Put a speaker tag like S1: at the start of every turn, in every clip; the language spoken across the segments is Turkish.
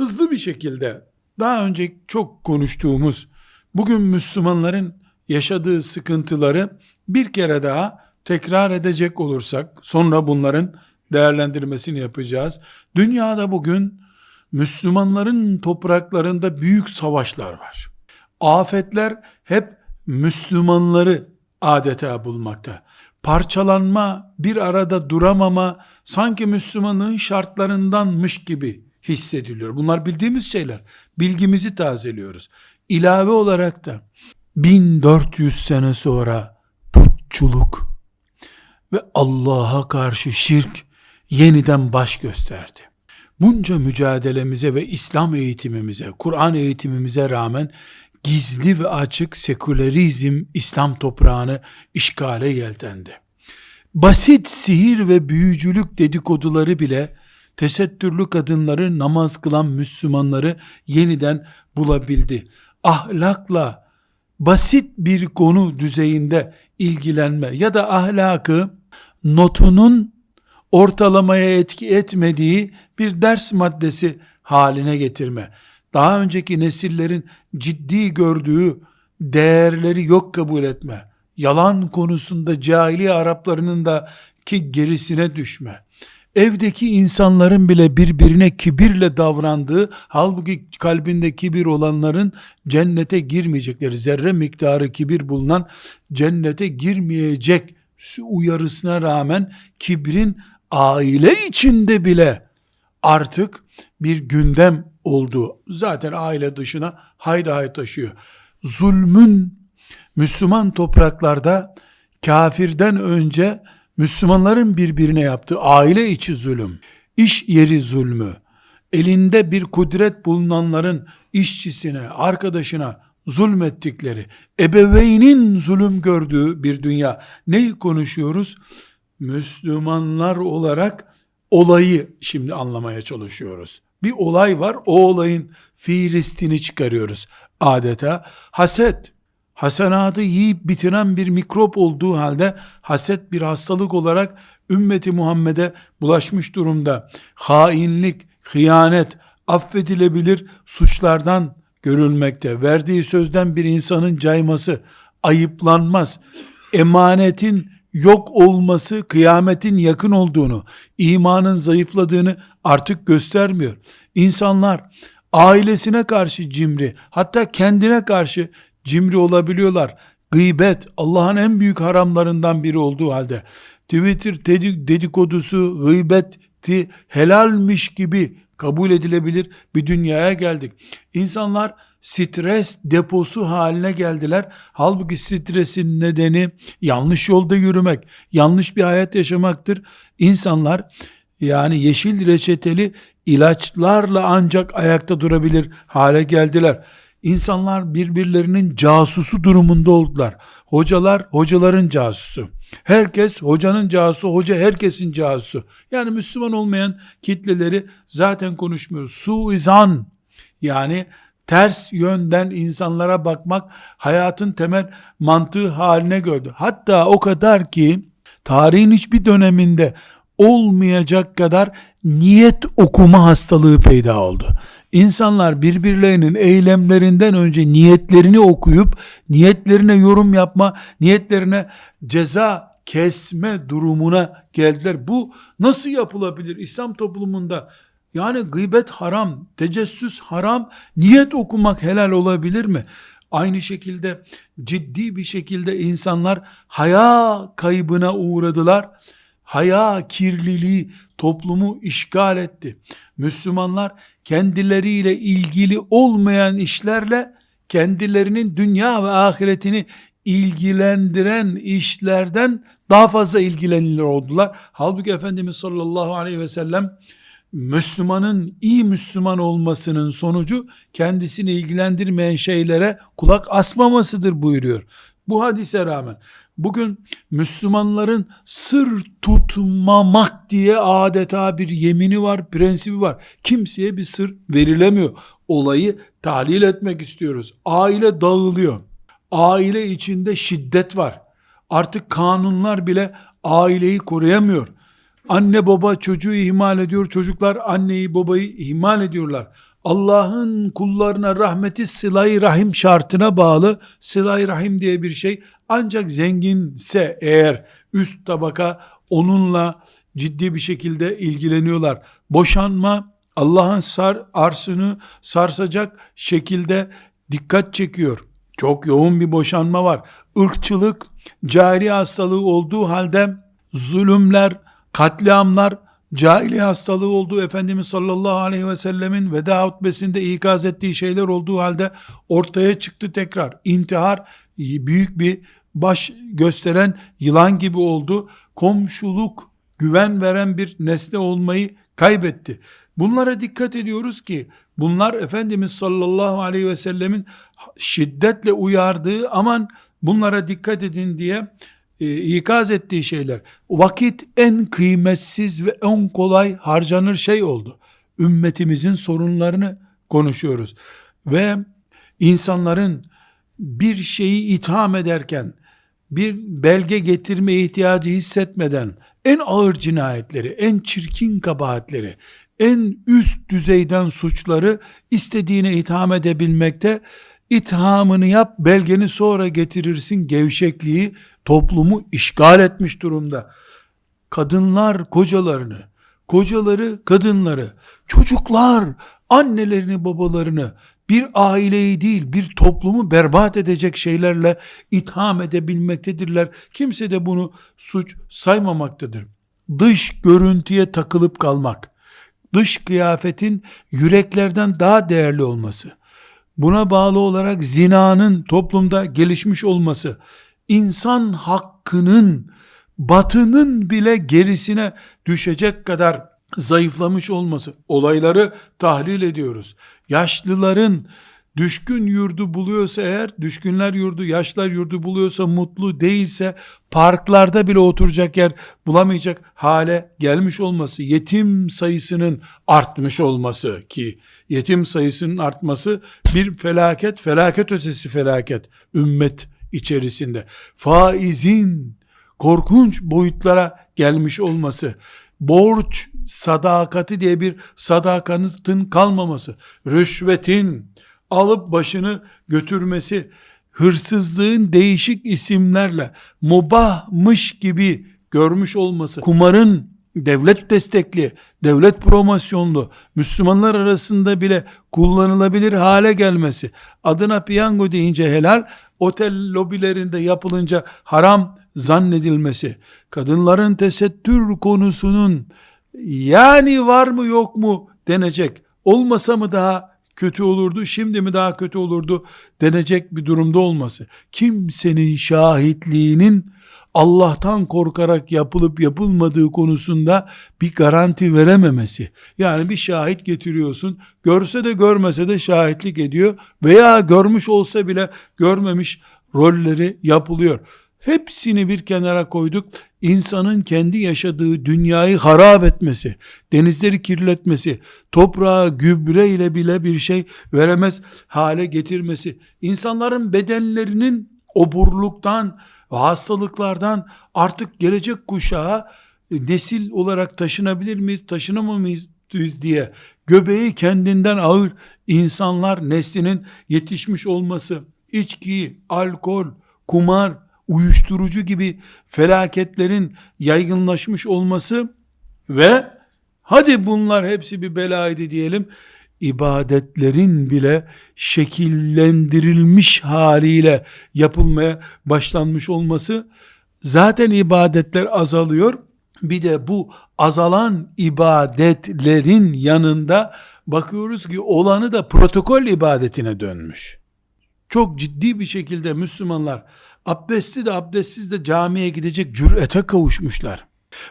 S1: hızlı bir şekilde daha önce çok konuştuğumuz bugün Müslümanların yaşadığı sıkıntıları bir kere daha tekrar edecek olursak sonra bunların değerlendirmesini yapacağız. Dünyada bugün Müslümanların topraklarında büyük savaşlar var. Afetler hep Müslümanları adeta bulmakta. Parçalanma, bir arada duramama sanki Müslümanlığın şartlarındanmış gibi hissediliyor. Bunlar bildiğimiz şeyler. Bilgimizi tazeliyoruz. İlave olarak da 1400 sene sonra putçuluk ve Allah'a karşı şirk yeniden baş gösterdi. Bunca mücadelemize ve İslam eğitimimize, Kur'an eğitimimize rağmen gizli ve açık sekülerizm İslam toprağını işgale yeltendi. Basit sihir ve büyücülük dedikoduları bile tesettürlü kadınları namaz kılan Müslümanları yeniden bulabildi. Ahlakla basit bir konu düzeyinde ilgilenme ya da ahlakı notunun ortalamaya etki etmediği bir ders maddesi haline getirme. Daha önceki nesillerin ciddi gördüğü değerleri yok kabul etme. Yalan konusunda cahiliye Araplarının da ki gerisine düşme. Evdeki insanların bile birbirine kibirle davrandığı, halbuki kalbinde kibir olanların cennete girmeyecekleri, zerre miktarı kibir bulunan cennete girmeyecek uyarısına rağmen kibrin aile içinde bile artık bir gündem olduğu zaten aile dışına hayda hay taşıyor. Zulmün Müslüman topraklarda kafirden önce Müslümanların birbirine yaptığı aile içi zulüm, iş yeri zulmü, elinde bir kudret bulunanların işçisine, arkadaşına zulmettikleri, ebeveynin zulüm gördüğü bir dünya. Neyi konuşuyoruz? Müslümanlar olarak olayı şimdi anlamaya çalışıyoruz. Bir olay var, o olayın fiilistini çıkarıyoruz adeta. Haset, hasenatı yiyip bitiren bir mikrop olduğu halde haset bir hastalık olarak ümmeti Muhammed'e bulaşmış durumda. Hainlik, hıyanet affedilebilir suçlardan görülmekte. Verdiği sözden bir insanın cayması ayıplanmaz. Emanetin yok olması kıyametin yakın olduğunu, imanın zayıfladığını artık göstermiyor. İnsanlar ailesine karşı cimri, hatta kendine karşı cimri olabiliyorlar. Gıybet Allah'ın en büyük haramlarından biri olduğu halde Twitter dedikodusu, gıybeti helalmiş gibi kabul edilebilir bir dünyaya geldik. İnsanlar stres deposu haline geldiler. Halbuki stresin nedeni yanlış yolda yürümek, yanlış bir hayat yaşamaktır. İnsanlar yani yeşil reçeteli ilaçlarla ancak ayakta durabilir hale geldiler. İnsanlar birbirlerinin casusu durumunda oldular. Hocalar hocaların casusu. Herkes hocanın casusu, hoca herkesin casusu. Yani Müslüman olmayan kitleleri zaten konuşmuyoruz. Suizan yani ters yönden insanlara bakmak hayatın temel mantığı haline gördü. Hatta o kadar ki tarihin hiçbir döneminde olmayacak kadar niyet okuma hastalığı peyda oldu. İnsanlar birbirlerinin eylemlerinden önce niyetlerini okuyup niyetlerine yorum yapma, niyetlerine ceza kesme durumuna geldiler. Bu nasıl yapılabilir İslam toplumunda? Yani gıybet haram, tecessüs haram, niyet okumak helal olabilir mi? Aynı şekilde ciddi bir şekilde insanlar haya kaybına uğradılar. Haya kirliliği toplumu işgal etti. Müslümanlar kendileriyle ilgili olmayan işlerle kendilerinin dünya ve ahiretini ilgilendiren işlerden daha fazla ilgilenirler oldular. Halbuki Efendimiz sallallahu aleyhi ve sellem Müslümanın iyi Müslüman olmasının sonucu kendisini ilgilendirmeyen şeylere kulak asmamasıdır buyuruyor. Bu hadise rağmen bugün Müslümanların sır tutmamak diye adeta bir yemini var, prensibi var. Kimseye bir sır verilemiyor. Olayı tahlil etmek istiyoruz. Aile dağılıyor. Aile içinde şiddet var. Artık kanunlar bile aileyi koruyamıyor. Anne baba çocuğu ihmal ediyor, çocuklar anneyi babayı ihmal ediyorlar. Allah'ın kullarına rahmeti sıla rahim şartına bağlı. sıla rahim diye bir şey ancak zenginse eğer üst tabaka onunla ciddi bir şekilde ilgileniyorlar. Boşanma Allah'ın sar, arsını sarsacak şekilde dikkat çekiyor. Çok yoğun bir boşanma var. Irkçılık, cahiliye hastalığı olduğu halde zulümler, katliamlar, cahiliye hastalığı olduğu Efendimiz sallallahu aleyhi ve sellemin veda hutbesinde ikaz ettiği şeyler olduğu halde ortaya çıktı tekrar. İntihar büyük bir baş gösteren yılan gibi oldu. Komşuluk güven veren bir nesne olmayı kaybetti. Bunlara dikkat ediyoruz ki bunlar Efendimiz sallallahu aleyhi ve sellemin şiddetle uyardığı aman bunlara dikkat edin diye e, ikaz ettiği şeyler. Vakit en kıymetsiz ve en kolay harcanır şey oldu. Ümmetimizin sorunlarını konuşuyoruz. Ve insanların bir şeyi itham ederken, bir belge getirme ihtiyacı hissetmeden en ağır cinayetleri, en çirkin kabahatleri, en üst düzeyden suçları istediğine itham edebilmekte ithamını yap, belgeni sonra getirirsin gevşekliği toplumu işgal etmiş durumda. Kadınlar kocalarını, kocaları kadınları, çocuklar annelerini babalarını bir aileyi değil bir toplumu berbat edecek şeylerle itham edebilmektedirler. Kimse de bunu suç saymamaktadır. Dış görüntüye takılıp kalmak, dış kıyafetin yüreklerden daha değerli olması, buna bağlı olarak zinanın toplumda gelişmiş olması, insan hakkının batının bile gerisine düşecek kadar zayıflamış olması, olayları tahlil ediyoruz. Yaşlıların düşkün yurdu buluyorsa eğer, düşkünler yurdu, yaşlar yurdu buluyorsa, mutlu değilse, parklarda bile oturacak yer bulamayacak hale gelmiş olması, yetim sayısının artmış olması ki, yetim sayısının artması bir felaket, felaket ötesi felaket, ümmet içerisinde. Faizin korkunç boyutlara gelmiş olması, borç sadakati diye bir sadakanın kalmaması, rüşvetin alıp başını götürmesi, hırsızlığın değişik isimlerle mubahmış gibi görmüş olması, kumarın devlet destekli, devlet promosyonlu, Müslümanlar arasında bile kullanılabilir hale gelmesi, adına piyango deyince helal, otel lobilerinde yapılınca haram zannedilmesi, kadınların tesettür konusunun yani var mı yok mu denecek, olmasa mı daha kötü olurdu, şimdi mi daha kötü olurdu denecek bir durumda olması, kimsenin şahitliğinin Allah'tan korkarak yapılıp yapılmadığı konusunda bir garanti verememesi. Yani bir şahit getiriyorsun, görse de görmese de şahitlik ediyor veya görmüş olsa bile görmemiş rolleri yapılıyor. Hepsini bir kenara koyduk. İnsanın kendi yaşadığı dünyayı harap etmesi, denizleri kirletmesi, toprağa gübre ile bile bir şey veremez hale getirmesi, insanların bedenlerinin oburluktan ve hastalıklardan artık gelecek kuşağa nesil olarak taşınabilir miyiz, taşınamamayız diye göbeği kendinden ağır insanlar neslinin yetişmiş olması, içki, alkol, kumar, uyuşturucu gibi felaketlerin yaygınlaşmış olması ve hadi bunlar hepsi bir belaydı diyelim ibadetlerin bile şekillendirilmiş haliyle yapılmaya başlanmış olması zaten ibadetler azalıyor. Bir de bu azalan ibadetlerin yanında bakıyoruz ki olanı da protokol ibadetine dönmüş. Çok ciddi bir şekilde Müslümanlar abdestli de abdestsiz de camiye gidecek cürete kavuşmuşlar.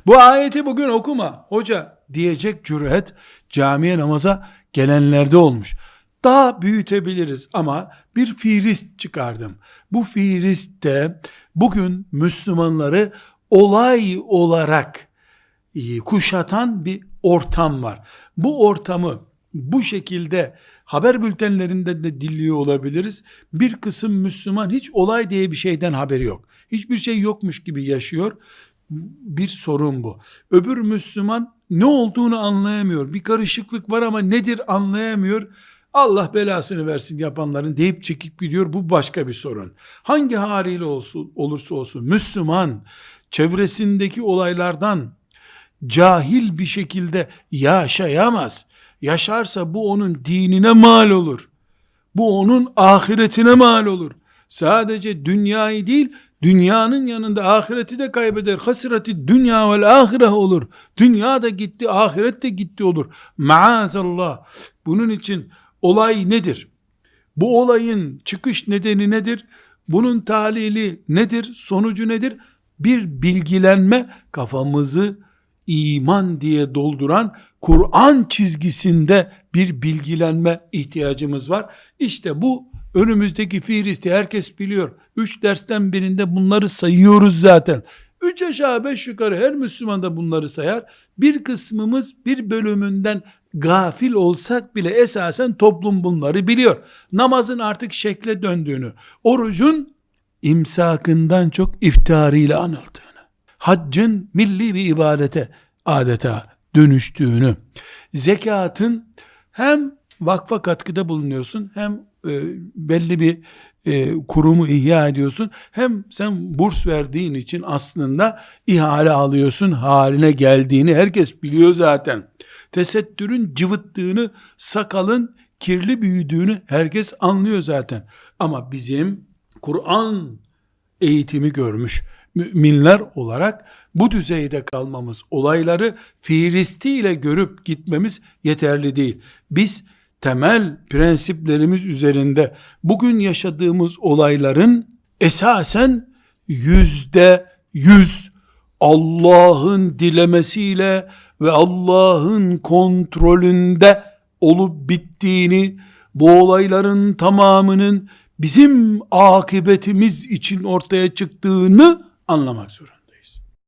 S1: Bu ayeti bugün okuma hoca diyecek cüret camiye namaza gelenlerde olmuş. Daha büyütebiliriz ama bir fiilist çıkardım. Bu fiilistte bugün Müslümanları olay olarak e, kuşatan bir ortam var. Bu ortamı bu şekilde haber bültenlerinde de dinliyor olabiliriz. Bir kısım Müslüman hiç olay diye bir şeyden haberi yok. Hiçbir şey yokmuş gibi yaşıyor. Bir sorun bu. Öbür Müslüman ne olduğunu anlayamıyor. Bir karışıklık var ama nedir anlayamıyor. Allah belasını versin yapanların deyip çekip gidiyor. Bu başka bir sorun. Hangi haliyle olsun, olursa olsun Müslüman çevresindeki olaylardan cahil bir şekilde yaşayamaz. Yaşarsa bu onun dinine mal olur. Bu onun ahiretine mal olur. Sadece dünyayı değil, dünyanın yanında ahireti de kaybeder. Hasreti dünya vel ahireh olur. Dünya da gitti, ahiret de gitti olur. Maazallah. Bunun için olay nedir? Bu olayın çıkış nedeni nedir? Bunun talili nedir? Sonucu nedir? Bir bilgilenme kafamızı iman diye dolduran Kur'an çizgisinde bir bilgilenme ihtiyacımız var. İşte bu önümüzdeki Fihrist'i herkes biliyor. Üç dersten birinde bunları sayıyoruz zaten. Üç aşağı beş yukarı her Müslüman da bunları sayar. Bir kısmımız bir bölümünden gafil olsak bile esasen toplum bunları biliyor. Namazın artık şekle döndüğünü, orucun imsakından çok iftarıyla anıldığını, haccın milli bir ibadete adeta dönüştüğünü, zekatın hem vakfa katkıda bulunuyorsun hem e, belli bir e, kurumu ihya ediyorsun hem sen burs verdiğin için aslında ihale alıyorsun haline geldiğini herkes biliyor zaten. Tesettürün cıvıttığını, sakalın kirli büyüdüğünü herkes anlıyor zaten. Ama bizim Kur'an eğitimi görmüş müminler olarak bu düzeyde kalmamız, olayları fiilistiyle görüp gitmemiz yeterli değil. Biz temel prensiplerimiz üzerinde bugün yaşadığımız olayların esasen yüzde yüz Allah'ın dilemesiyle ve Allah'ın kontrolünde olup bittiğini, bu olayların tamamının bizim akıbetimiz için ortaya çıktığını anlamak zorunda.